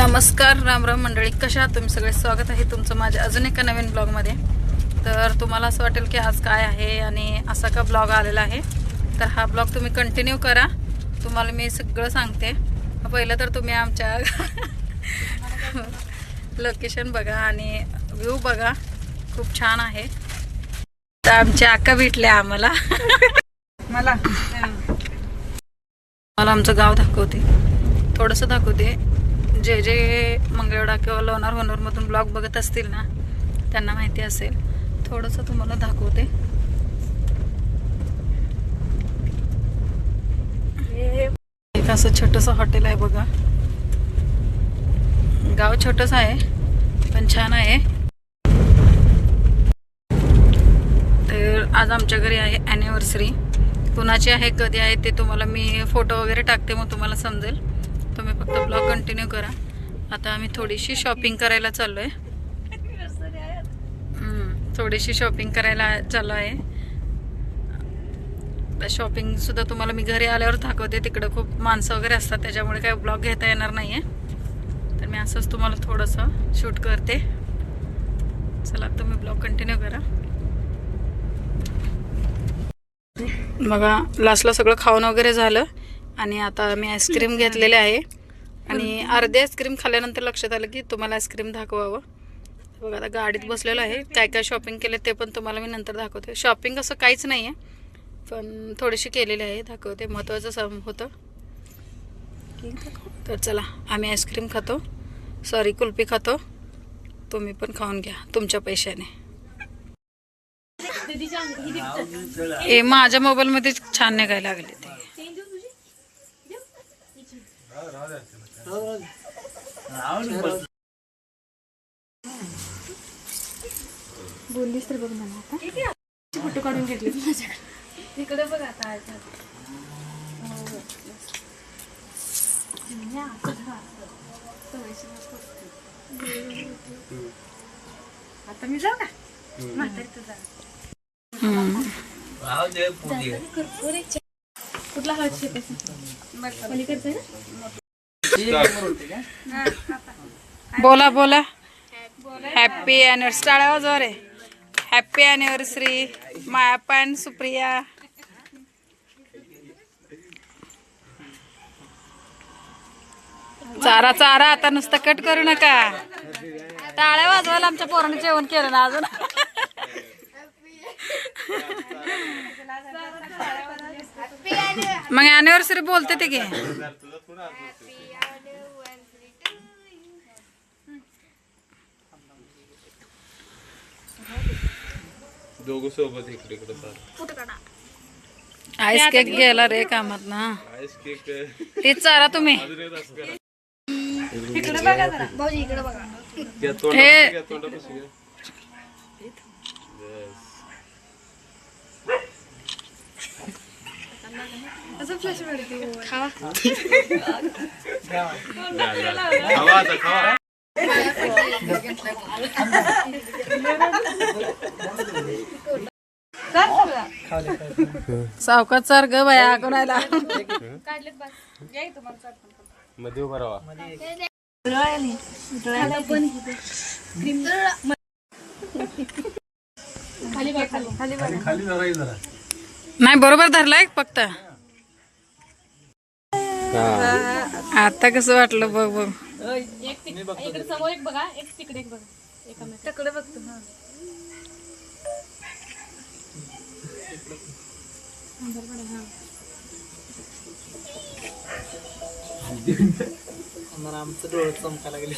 नमस्कार राम राम मंडळी. कशा आहात तुम्ही सगळे? स्वागत आहे तुमचं माझ्या अजून एका नवीन ब्लॉगमध्ये. तर तुम्हाला असं वाटेल की आज काय आहे आणि असा का ब्लॉग आलेला आहे. तर हा ब्लॉग तुम्ही कंटिन्यू करा. तुम्हाला मी सगळं सांगते. पहिलं तर तुम्ही आमच्या लोकेशन बघा आणि व्ह्यू बघा. खूप छान आहे. तर आमच्या अक्का भेटल्या आम्हाला. मला? मला आमचं गाव दाखवते. थोडंसं दाखवते. जे जे मंगळवेढा किंवा लोणार होनरमधून ब्लॉग बघत असतील ना त्यांना माहिती असेल. थोडंसं तुम्हाला दाखवते. एक असं छोटंसं हॉटेल आहे बघा. गाव छोटंच आहे पण छान आहे. तर आज आमच्या घरी आहे ॲनिव्हर्सरी कुणाची आहे कधी आहे ते तुम्हाला मी फोटो वगैरे टाकते मग तुम्हाला समजेल. तुम्ही फक्त ब्लॉग कंटिन्यू करा. आता आम्ही थोडीशी शॉपिंग करायला चाललो आहे थोडीशी शॉपिंग करायला चाललो आहे. शॉपिंग सुद्धा तुम्हाला मी घरी आल्यावर दाखवते. तिकडं खूप माणसं वगैरे असतात त्याच्यामुळे काही ब्लॉग घेता येणार नाही आहे तर मी असंच तुम्हाला थोडंसं शूट करते. चला तुम्ही ब्लॉग कंटिन्यू करा. बघा लास्टला सगळं खाऊन वगैरे झालं. आणि आता मी आईस्क्रीम घेतलेले आहे. आणि अर्धे आईस्क्रीम खाल्ल्यानंतर लक्षात आलं की तुम्हाला आईस्क्रीम दाखवावं. बघा आता गाडीत बसलेलो आहे. काय काय शॉपिंग केले ते पण तुम्हाला मी नंतर दाखवते. शॉपिंग असं काहीच नाही आहे पण थोडीशी केलेली आहे. दाखवते. महत्त्वाचं सम होतं. तर चला आम्ही आईस्क्रीम खातो. सॉरी कुल्फी खातो. तुम्ही पण खाऊन घ्या तुमच्या पैशाने. ए माझ्या मोबाईल मध्ये छान निघायला लागले ते. बोललीस तर बघ मला आता फोटो काढून घेतले माझ्याकडे इकडे बघ आता आता मी जाऊ का म्हातारी तू जा हम्म. कुठला हळद शेताचा पलीकडचं ना? बोला बोला. हॅपी अॅनिव्हर्सरी टाळ्या वाजवा रे हॅपी अॅनिव्हर्सरी मायापा अँड सुप्रिया. चारा चारा आता नुसतं कट करू नका. टाळ्या वाजवायला आमच्या पोराने जेवण केलं ना अजून. मग अॅनिव्हर्सरी बोलते ते घे. दोघं सोबत इकडे इकडे चाल. आईस केक गेला रे कामात ना. आईस केक तीच चारा तुम्ही. इकडे बघा जरा. भाऊजी इकडे बघा. घ्या. हे- तोंडापाशी घ्या तोंडापाशी घ्या असं फ्लॅश मिळते खावा खावा आता खावा सावकाश चार ग बाया कोणाला मध्ये उभा राहा खाली बघ खाली. खाली बघ. नाही बरोबर धरलाय फक्त. आता कसं वाटलं बघ बघ. एक तिक- इकडे समोर एक बघा एक तिकडे एक बघा एका तिकडे बघतो आमचं डोळं चमकायला गेले